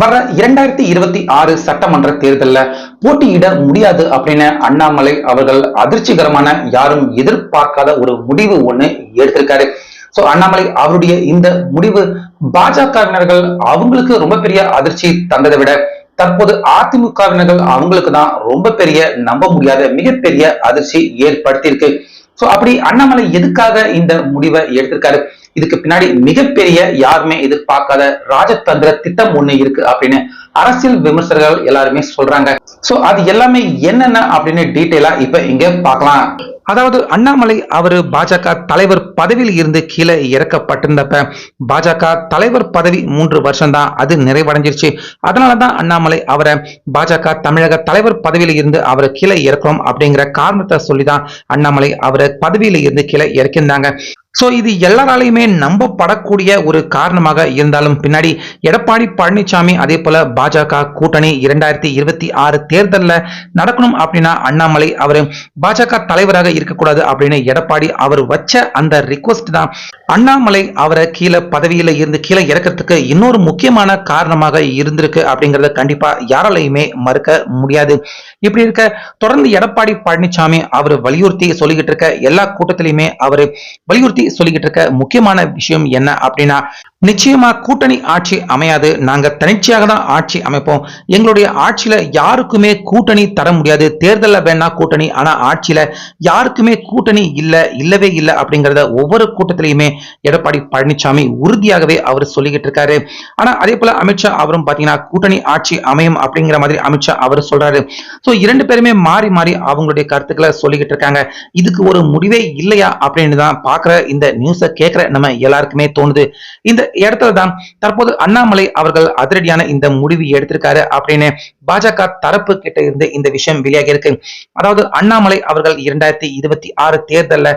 வர இரண்டாயிரத்தி இருபத்தி ஆறு சட்டமன்ற தேர்தலில் போட்டியிட முடியாது அப்படின்னு அண்ணாமலை அவர்கள் அதிர்ச்சிகரமான யாரும் எதிர்பார்க்காத ஒரு முடிவு ஒண்ணு எடுத்திருக்காரு. சோ அண்ணாமலை அவருடைய இந்த முடிவு பாஜகவினர்கள் அவங்களுக்கு ரொம்ப பெரிய அதிர்ச்சி தந்ததை விட தற்போது அதிமுகவினர்கள் அவங்களுக்கு தான் ரொம்ப பெரிய நம்ப முடியாத மிகப்பெரிய அதிர்ச்சி ஏற்படுத்தியிருக்கு. சோ அப்படி அண்ணாமலை எதுக்காக இந்த முடிவை எடுத்திருக்காரு? இதுக்கு பின்னாடி மிகப்பெரிய யாருமே எதிர்பார்க்காத ராஜதந்திர திட்டம் ஒண்ணு இருக்கு அப்படின்னு அரசியல் விமர்சகர்கள் எல்லாருமே சொல்றாங்க. சோ அது எல்லாமே என்னென்ன அப்படின்னு டீட்டெயிலா இப்ப இங்க பார்க்கலாம். அதாவது அண்ணாமலை அவரு பாஜக தலைவர் பதவியில் இருந்து கீழே இறக்கப்பட்டிருந்தப்ப பாஜக தலைவர் பதவி மூன்று வருஷம் தான் அது நிறைவடைஞ்சிருச்சு. அதனாலதான் அண்ணாமலை அவரை பாஜக தமிழக தலைவர் பதவியில இருந்து அவரை கீழே இறக்கணும் அப்படிங்கிற காரணத்தை சொல்லிதான் அண்ணாமலை அவரை பதவியில இருந்து கீழே இறக்கியிருந்தாங்க. ஸோ இது எல்லாராலையுமே நம்பப்படக்கூடிய ஒரு காரணமாக இருந்தாலும் பின்னாடி எடப்பாடி பழனிசாமி அதே போல பாஜக கூட்டணி இரண்டாயிரத்தி இருபத்தி ஆறு தேர்தலில் நடக்கணும் அப்படின்னா அண்ணாமலை அவர் பாஜக தலைவராக இருக்கக்கூடாது அப்படின்னு எடப்பாடி அவர் வச்ச அந்த ரிக்வஸ்ட் தான். அண்ணாமலை அவரை கீழே பதவியில் இருந்து கீழே இறக்கிறதுக்கு இன்னொரு முக்கியமான காரணமாக இருந்திருக்கு அப்படிங்கிறத கண்டிப்பாக யாராலையுமே மறுக்க முடியாது. இப்படி இருக்க தொடர்ந்து எடப்பாடி பழனிசாமி அவர் வலியுறுத்தி சொல்லிக்கிட்டு இருக்க எல்லா கூட்டத்திலையுமே அவர் வலியுறுத்தி சொல்லிக்கிட்டு இருக்க முக்கியமான விஷயம் என்ன அப்படின்னா நிச்சயமா கூட்டணி ஆட்சி அமையாது. நாங்க தனிச்சையாக தான் ஆட்சி அமைப்போம். எங்களுடைய ஆட்சியில யாருக்குமே கூட்டணி தர முடியாது. தேர்தல்ல வேணா கூட்டணி ஆனா ஆட்சியில யாருக்குமே கூட்டணி இல்லை இல்லவே இல்லை அப்படிங்கிறத ஒவ்வொரு கூட்டத்திலையுமே எடப்பாடி பழனிசாமி உறுதியாகவே அவர் சொல்லிக்கிட்டு இருக்காரு. ஆனா அதே போல அமித்ஷா அவரும் பாத்தீங்கன்னா கூட்டணி ஆட்சி அமையும் அப்படிங்கிற மாதிரி அமித்ஷா அவர் சொல்றாரு. ஸோ இரண்டு பேருமே மாறி மாறி அவங்களுடைய கருத்துக்களை சொல்லிக்கிட்டு இருக்காங்க. இதுக்கு ஒரு முடிவே இல்லையா அப்படின்னு தான் பாக்குற இந்த நியூஸை கேட்கிற நம்ம எல்லாருக்குமே தோணுது. இந்த இடத்துல தான் தற்போது அண்ணாமலை அவர்கள் அதிரடியான இந்த முடிவு எடுத்திருக்காரு அப்படின்னு பாஜக தரப்பு கிட்ட இருந்து இந்த விஷயம் வெளியாகி இருக்கு. அதாவது அண்ணாமலை அவர்கள் இரண்டாயிரத்தி இருபத்தி ஆறு தேர்தல்ல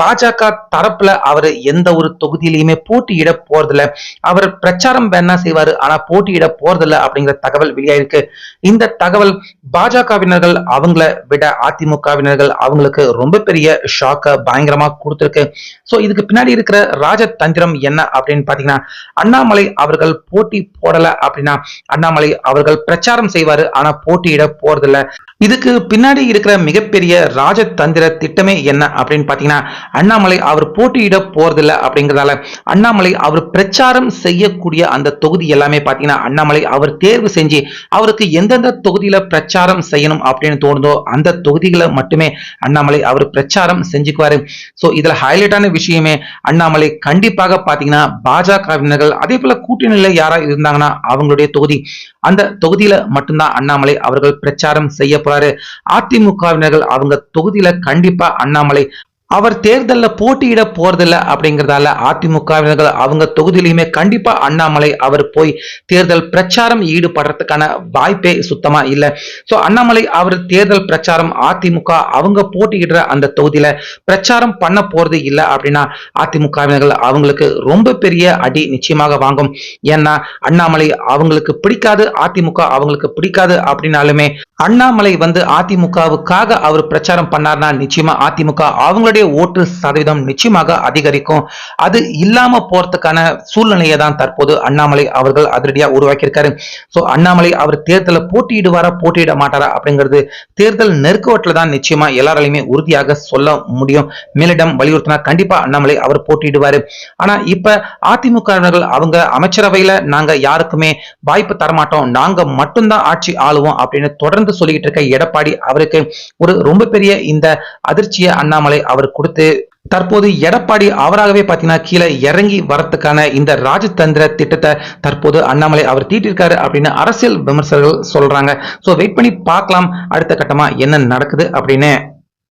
பாஜக தரப்புல அவர் எந்த ஒரு தொகுதியிலையுமே போட்டியிட போறதில்ல. அவர் பிரச்சாரம் வேணா செய்வாரு ஆனா போட்டியிட போறதில்ல அப்படிங்கிற தகவல் வெளியாயிருக்கு இந்த தகவல் பாஜகவினர்கள் அவங்கள விட அதிமுகவினர்கள் அவங்களுக்கு ரொம்ப பெரிய ஷாக்க பயங்கரமா கொடுத்திருக்கு. சோ இதுக்கு பின்னாடி இருக்கிற ராஜதந்திரம் என்ன அப்படின்னு பாத்தீங்கன்னா அண்ணாமலை அவர்கள் போட்டி போடல அப்படின்னா அண்ணாமலை அவர்கள் பிரச்சாரம் செய்வாரு. ஆனா போட்டியிட போறதில்ல. இதுக்கு பின்னாடி இருக்கிற மிகப்பெரிய ராஜதந்திர திட்டமே என்ன அப்படின்னு பாத்தீங்கன்னா அண்ணாமலை அவர் போட்டியிட போறதில்ல அப்படிங்கிறதால அண்ணாமலை அவர் பிரச்சாரம் செய்யக்கூடிய அந்த தொகுதி எல்லாமே பாத்தீங்கன்னா அண்ணாமலை அவர் தேர்வு செஞ்சு அவருக்கு எந்தெந்த தொகுதியில பிரச்சாரம் செய்யணும் அப்படின்னு தோணுதோ அந்த தொகுதிகளை மட்டுமே அண்ணாமலை அவர் பிரச்சாரம் செஞ்சுக்குவாரு. சோ இதுல ஹைலைட்டான விஷயமே அண்ணாமலை கண்டிப்பாக பாத்தீங்கன்னா பாஜகவினர்கள் அதே போல கூட்டணியில யாரா இருந்தாங்கன்னா அவங்களுடைய தொகுதி அந்த தொகுதியில மட்டும்தான் அண்ணாமலை அவர்கள் பிரச்சாரம் செய்ய போறாரு அதிமுகவினர்கள் அவங்க தொகுதியில கண்டிப்பா அண்ணாமலை அவர் தேர்தலில் போட்டியிட போறதில்ல அப்படிங்கறதால அதிமுகவினர்கள் அவங்க தொகுதியிலையுமே கண்டிப்பா அண்ணாமலை அவர் போய் தேர்தல் பிரச்சாரம் ஈடுபடுறதுக்கான வாய்ப்பே சுத்தமா இல்ல. ஸோ அண்ணாமலை அவர் தேர்தல் பிரச்சாரம் அதிமுக அவங்க போட்டியிடுற அந்த தொகுதியில பிரச்சாரம் பண்ண போறது இல்ல அப்படின்னா அதிமுகவினர்கள் அவங்களுக்கு ரொம்ப பெரிய அடி நிச்சயமாக வாங்கும். ஏன்னா அண்ணாமலை அவங்களுக்கு பிடிக்காது அதிமுக அவங்களுக்கு பிடிக்காது அப்படின்னாலுமே அண்ணாமலை வந்து அதிமுகவுக்காக அவர் பிரச்சாரம் பண்ணார்னா நிச்சயமா அதிமுக அவங்களுடைய ஓட்டு சதவீதம் நிச்சயமாக அதிகரிக்கும். அது இல்லாம போறதுக்கான சூழ்நிலையை தான் தற்போது அண்ணாமலை அவர்கள் அதிரடியா உருவாக்கியிருக்காரு. சோ அண்ணாமலை அவர் தேர்தலில் போட்டியிடுவாரா போட்டியிட மாட்டாரா அப்படிங்கிறது தேர்தல் நெருக்கவட்டில் தான் நிச்சயமா எல்லாராலையுமே உறுதியாக சொல்ல முடியும். மேலிடம் வலியுறுத்தினா கண்டிப்பா அண்ணாமலை அவர் போட்டியிடுவாரு. ஆனா இப்ப அதிமுகவினர்கள் அவங்க அமைச்சரவையில நாங்க யாருக்குமே வாய்ப்பு தரமாட்டோம். நாங்க மட்டும்தான் ஆட்சி ஆளுவோம் அப்படின்னு தொடர்ந்து சொல்லிக்கிட்டு இருக்க எடப்பாடி அவருக்கு ஒரு ரொம்ப பெரிய இந்த அதிர்ச்சியை அண்ணாமலை அவர் கொடுத்து தற்போது எடப்பாடி அவராகவே பார்த்தீங்கன்னா கீழே இறங்கி வரத்துக்கான இந்த ராஜதந்திர திட்டத்தை தற்போது அண்ணாமலை அவர் தீட்டிருக்காரு அப்படின்னு அரசியல் விமர்சகர்கள் சொல்றாங்க. ஸோ வெயிட் பண்ணி பார்க்கலாம் அடுத்த கட்டமா என்ன நடக்குது அப்படின்னு